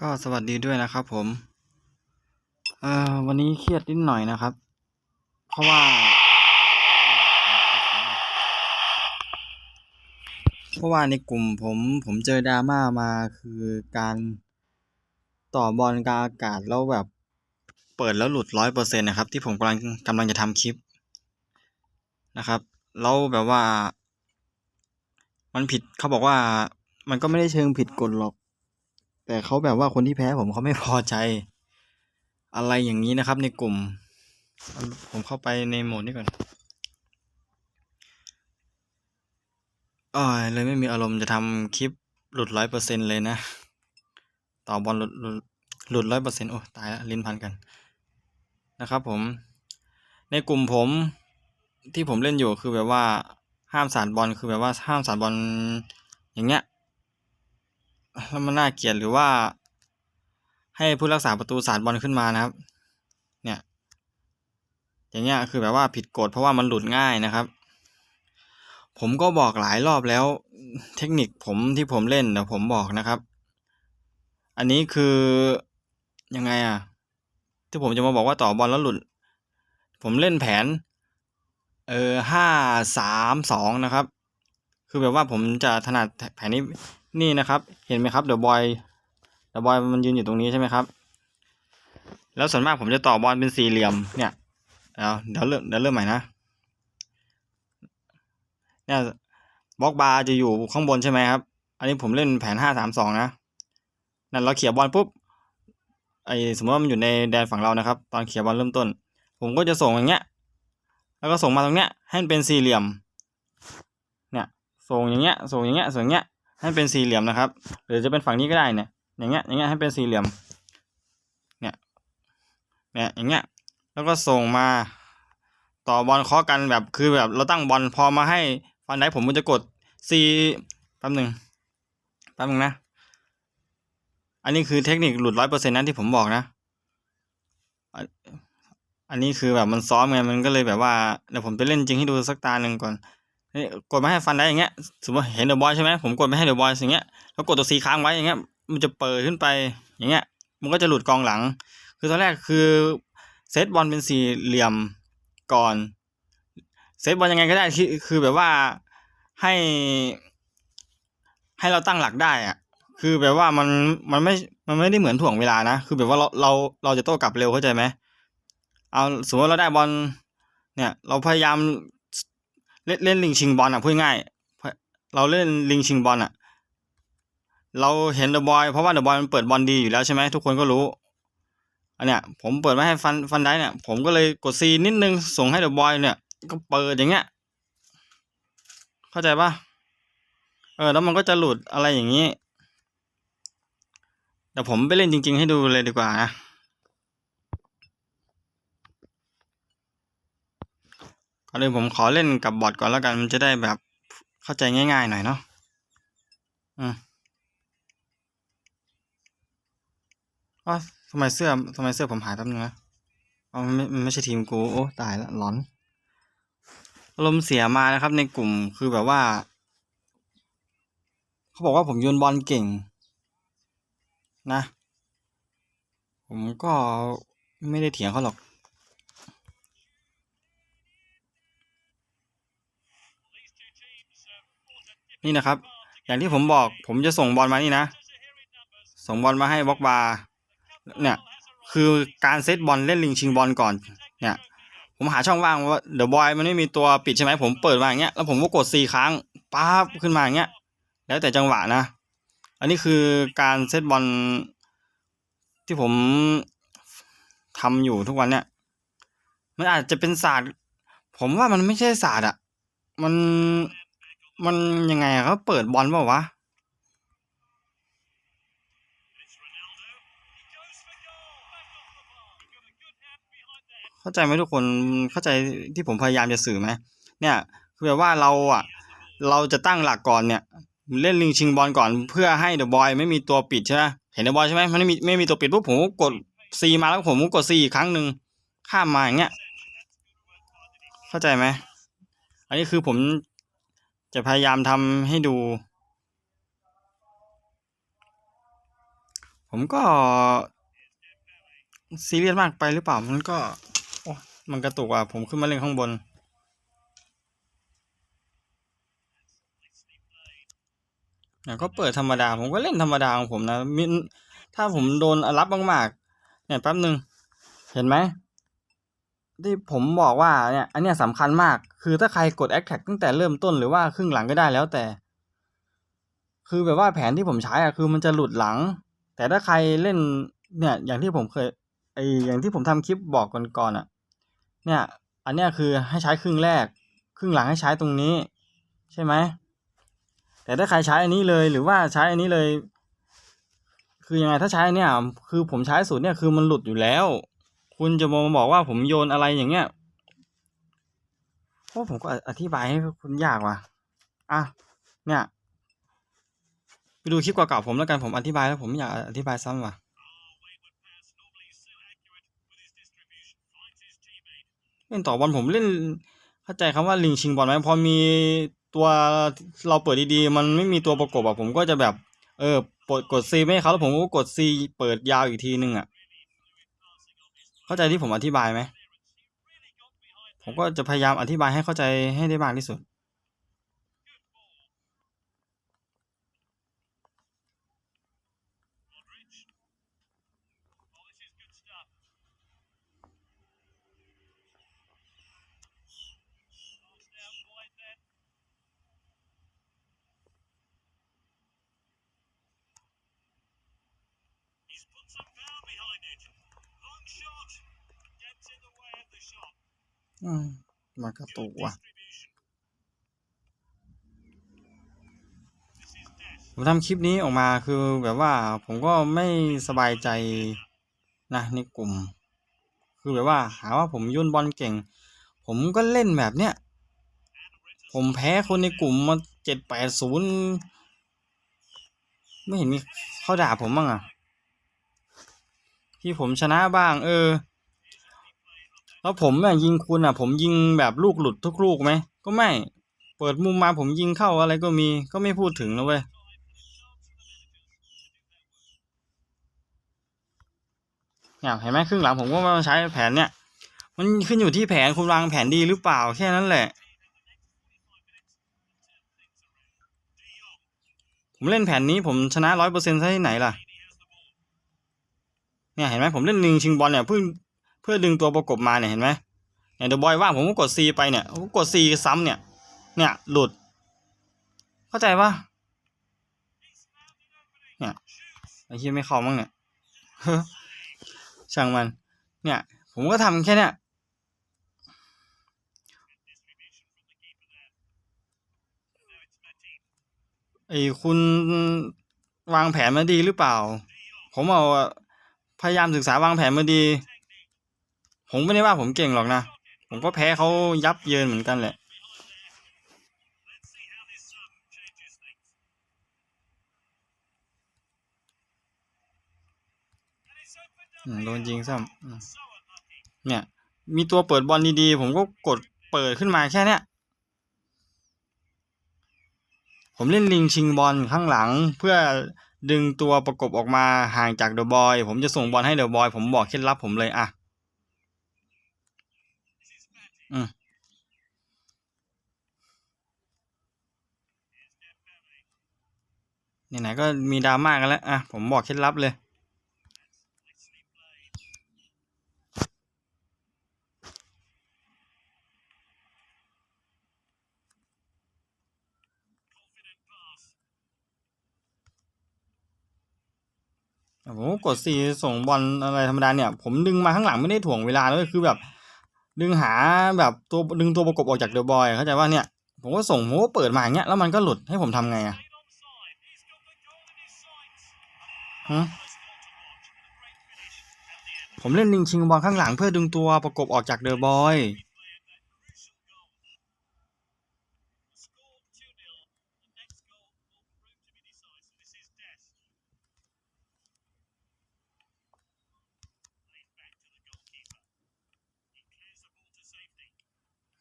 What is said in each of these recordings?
ก็สวัสดีด้วยนะครับผมเอ่อวันนี้เครียดนิดหน่อยนะครับ เพราะว่า เพราะว่าในกลุ่มผมผมเจอดราม่ามาคือการต่อบอลกาอากาศแล้วแบบเปิดแล้วหลุดร้อยเปอร์เซ็นต์นะครับ ที่ผมกำลังกำลังจะทำคลิปนะครับ แล้วแบบว่า มันผิดเขาบอกว่ามันก็ไม่ได้เชิงผิดกฎหรอก แต่เขาแบบว่าคนที่แพ้ผมเขาไม่พอใจ อะไรอย่างนี้นะครับ ในกลุ่ม ผมเข้าไปในโหมดนี้ก่อนอ๋อเลยไม่มีอารมณ์จะทำคลิปหลุดร้อยเปอร์เซ็นเลยนะ ต่อบอลหลุดหลุดหลุดร้อยเปอร์เซ็นโอ้ตายแล้วลิ้นพันกันนะครับผม ในกลุ่มผมที่ผมเล่นอยู่คือแบบว่าห้ามสาดบอลคือแบบว่าห้ามสาดบอลอย่างเงี้ย แล้วมันน่าเกลียดหรือว่า ให้ผู้รักษาประตูสาดบอลขึ้นมานะครับ เนี่ย อย่างเงี้ยคือแบบว่าผิดกฎเพราะว่ามันหลุดง่ายนะครับ ผมก็บอกหลายรอบแล้ว เทคนิคผมที่ผมเล่นเดี๋ยวผมบอกนะครับ อันนี้คือยังไงอะ ที่ผมจะมาบอกว่าต่อบอลแล้วหลุด ผมเล่นแผน เออห้าสามสองนะครับ คือแบบว่าผมจะถนัดแผนนี้ นี่นะครับ เห็นไหมครับเดอะบอยเดอะบอยมันยืนอยู่ตรงนี้ใช่ไหมครับ แล้วส่วนมากผมจะต่อบอลเป็นสี่เหลี่ยมเนี่ยเดี๋ยวเดี๋ยวเริ่มเดี๋ยวเริ่มใหม่นะเนี่ยบล็อกบาร์จะอยู่ข้างบนใช่ไหมครับ อันนี้ผมเล่นแผนห้าสามสองนะนั่นเราเขี่ยบอลปุ๊บไอสมมติว่ามันอยู่ในแดนฝั่งเรานะครับ ตอนเขี่ยบอลเริ่มต้น ผมก็จะส่งอย่างเงี้ย แล้วก็ส่งมาตรงเนี้ยให้มันเป็นสี่เหลี่ยม เนี่ยส่งอย่างเงี้ยส่งอย่างเงี้ยส่งอย่างเงี้ย ให้เป็นสี่เหลี่ยมนะครับ หรือจะเป็นฝั่งนี้ก็ได้เนี่ย อย่างเงี้ย อย่างเงี้ยให้เป็นสี่เหลี่ยม เนี่ย เนี่ย อย่างเงี้ย แล้วก็ส่งมาต่อบอลเคาะกันแบบคือแบบเราตั้งบอลพอมาให้ฟันไดผมมันจะกด C แป๊บหนึ่งแป๊บหนึ่งนะ อันนี้คือเทคนิคหลุดร้อยเปอร์เซ็นต์นั้นที่ผมบอกนะอันอันนี้คือแบบมันซ้อมไงมันก็เลยแบบว่าเดี๋ยวผมจะเล่นจริงให้ดูสักตาหนึ่งก่อน นี่กดมาให้ฟันได้อย่างเงี้ย สมมติเห็นเดอะบอยใช่ไหมผมกดไม่ให้เดอะบอยอย่างเงี้ย แล้วกดตัวซีค้างไว้อย่างเงี้ย มันจะเปิดขึ้นไปอย่างเงี้ย มันก็จะหลุดกองหลัง คือตอนแรกคือเซตบอลเป็นสี่เหลี่ยมก่อน เซตบอลยังไงก็ได้ที่คือแบบว่าให้ ให้เราตั้งหลักได้อะคือแบบว่ามันมันไม่ มันไม่ได้เหมือนถ่วงเวลานะ คือแบบว่าเราเราเราจะโต้กลับเร็วเข้าใจไหม เอาสมมติเราได้บอลเนี่ย เราพยายาม เล่นเล่นลิงชิงบอลอะพูดง่ายเราเล่นลิงชิงบอลอะ เราเห็นเดอะบอยเพราะว่าเดอะบอยมันเปิดบอลดีอยู่แล้วใช่ไหมทุกคนก็รู้อันเนี้ยผมเปิดไว้ให้ฟันฟันได้เนี่ย ผมก็เลยกดซีนิดนึงส่งให้เดอะบอยเนี่ย ก็เปิดอย่างเงี้ย เข้าใจปะเออแล้วมันก็จะหลุดอะไรอย่างนี้เดี๋ยวผมไปเล่นจริง ๆ ให้ดูเลยดีกว่านะ อนอื่นผมขอเล่นกับบอทก่อนแล้วกันมันจะได้แบบเข้าใจง่ายๆหน่อยเนาะอืมอ๋อทำไมเสื้อทำไมเสื้อผมหายแป๊บนึงนะอ๋อมันไม่ไม่ใช่ทีมกูโอ้ตายละหลอนอารมณ์เสียมานะครับ ในกลุ่มคือแบบว่า เขาบอกว่าผมโยนบอลเก่ง นะ ผมก็ไม่ได้เถียงเขาหรอก นี่นะครับ อย่างที่ผมบอกผมจะส่งบอลมานี่นะ ส่งบอลมาให้บล็อกบาร์เนี่ยคือการเซตบอลเล่นลิงชิงบอลก่อนเนี่ยผมหาช่องว่างว่าเดอะบอยมันไม่มีตัวปิดใช่ไหมผมเปิดมาอย่างเงี้ยแล้วผมก็กดสี่ครั้งปั๊บขึ้นมาอย่างเงี้ยแล้วแต่จังหวะนะ อันนี้คือการเซตบอลที่ผมทำอยู่ทุกวันเนี่ย มันอาจจะเป็นศาสตร์ ผมว่ามันไม่ใช่ศาสตร์อะมัน มันยังไงอะเขาเปิดบอลเปล่าวะ เข้าใจไหมทุกคนเข้าใจที่ผมพยายามจะสื่อไหมเนี่ยคือแบบว่าเราอะ เราจะตั้งหลักก่อนเนี่ย เล่นลิงชิงบอลก่อนเพื่อให้เดอะบอยไม่มีตัวปิดใช่ไหมเห็นเดอะบอยใช่ไหมมันไม่มีไม่มีตัวปิดปุ๊บผมก็กดซีมาแล้วผมก็กดซีอีกครั้งหนึ่งข้ามมาอย่างเงี้ย เข้าใจไหมอันนี้คือผม จะพยายามทำให้ดู ผมก็ซีเรียสมากไปหรือเปล่า มันก็โอ้มันกระตุกอะ ผมขึ้นมาเล่นข้างบน เนี่ยก็เปิดธรรมดา ผมก็เล่นธรรมดาของผมนะมิถ้าผมโดนรับมากๆ เนี่ยแป๊บหนึ่ง เห็นไหม ที่ผมบอกว่าเนี่ยอันเนี้ยสำคัญมาก คือถ้าใครกด a อ t แท็กตั้งแต่เริ่มต้นหรือว่าครึ่งหลังก็ได้แล้วแต่ คือแบบว่าแผนที่ผมใช้อะคือมันจะหลุดหลัง แต่ถ้าใครเล่นเนี่ยอย่างที่ผมเคยไออย่างที่ผมทำคลิปบอกก่อนๆอะ เนี่ย อันเนี้ยคือให้ใช้ครึ่งแรก ครึ่งหลังให้ใช้ตรงนี้ ใช่ไหมแต่ถ้าใครใช้อันนี้เลยหรือว่าใช้อันนี้เลย คือยังไงถ้าใช้อันเนี้ยคือผมใช้สูตรเนี่ยคือมันหลุดอยู่แล้ว คุณจะมาบอกว่าผมโยนอะไรอย่างเงี้ยโอ้ผมก็อธิบายให้คุณยากว่ะ อะ เนี่ย ไปดูคลิปเก่าๆผมแล้วกันผมอธิบายแล้วผมไม่อยากอธิบายซ้ำว่ะเล่นต่อบอลผมเล่น เข้าใจคำว่าลิงชิงบอลไหมพอมีตัวเราเปิดดีๆ มันไม่มีตัวประกบอะผมก็จะแบบ เออกดกดซีไม่เขาแล้วผมก็กดซีเปิดยาวอีกทีนึงอะ เข้าใจที่ผมอธิบายไหม ผมก็จะพยายามอธิบายให้เข้าใจให้ได้มากที่สุด He's put some power behind it. อืมมันกระตุกว่ะ ผมทำคลิปนี้ออกมาคือแบบว่าผมก็ไม่สบายใจนะในกลุ่ม คือแบบว่า หาว่าผมโยนบอลเก่ง ผมก็เล่นแบบเนี้ย ผมแพ้คนในกลุ่มมาเจ็ดแปดศูนย์ไม่เห็นมีเขาด่าผมบ้างอะ ที่ผมชนะบ้าง เออ แล้วผมเนี่ยยิงคุณอะ ผมยิงแบบลูกหลุดทุกลูกไหมก็ไม่ เปิดมุมมาผมยิงเข้าอะไรก็มีก็ไม่พูดถึงนะเว้ยเนี่ยเห็นไหมครึ่งหลังผมก็มาใช้แผนเนี่ย มันขึ้นอยู่ที่แผนคุณวางแผนดีหรือเปล่าแค่นั้นแหละ ผมเล่นแผนนี้ผมชนะร้อยเปอร์เซ็นต์ที่ไหนล่ะ เนี่ยเห็นไหมผมเล่นลิงชิงบอลเนี่ยเพื่อเพื่อดึงตัวประกบมาเนี่ยเห็นไหมเนี่ยเดอะบอยว่างผมก็กดซีไปเนี่ยผมกดซีซ้ำเนี่ยเนี่ยหลุด เข้าใจปะเนี่ยไอ้ที่ไม่เข้ามั้งเนี่ยช่างมัน เนี่ย ผมก็ทำแค่เนี้ยไอ้คุณวางแผนมาดีหรือเปล่า ผมเอา พยายามศึกษาวางแผนมาดี ผมไม่ได้ว่าผมเก่งหรอกนะ ผมก็แพ้เขายับเยินเหมือนกันแหละ โดนยิงซ้ำอืมเนี่ย มีตัวเปิดบอลดีๆ ผมก็กดเปิดขึ้นมาแค่เนี้ยผมเล่นลิงชิงบอลข้างหลังเพื่อ ดึงตัวประกบออกมาห่างจากเดอะบอย ผมจะส่งบอลให้เดอะบอย ผมบอกเคล็ดลับผมเลยอะอืมไหนๆก็มีดราม่ากันแล้วอะผมบอกเคล็ดลับเลย ผมก็กดซีส่งบอลอะไรธรรมดาเนี่ย ผมดึงมาข้างหลังไม่ได้ถ่วงเวลาเลยคือแบบ ดึงหาแบบตัวดึงตัวประกบออกจากเดอะบอยเข้าใจว่าเนี่ย ผมก็ส่งผมก็เปิดมาอย่างเงี้ยแล้วมันก็หลุดให้ผมทำไงอะฮะผมเล่นลิงชิงบอลข้างหลังเพื่อดึงตัวประกบออกจากเดอะบอย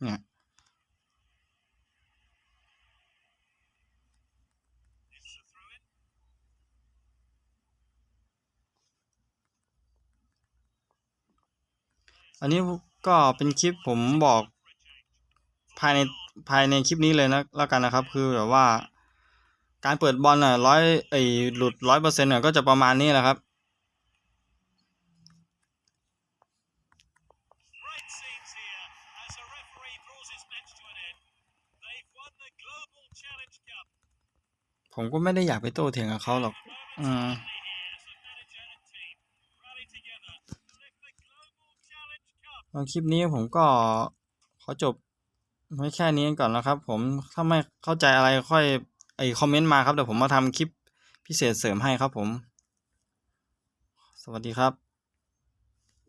เนี่ยอันนี้ก็เป็นคลิปผมบอกภายในภายในคลิปนี้เลยนะแล้วกันนะครับ คือแบบว่า การเปิดบอลน่ะร้อยไอหลุดร้อยเปอร์เซ็นต์น่ะก็จะประมาณนี้แหละครับ ผมก็ไม่ได้อยากไปโต้เถียงกับเขาหรอก อืมเอาคลิปนี้ผมก็ขอจบไว้แค่นี้ก่อนแล้วครับ ผมถ้าไม่เข้าใจอะไรค่อยไอคอมเมนต์มาครับเดี๋ยวผมมาทำคลิปพิเศษเสริมให้ครับผม สวัสดีครับ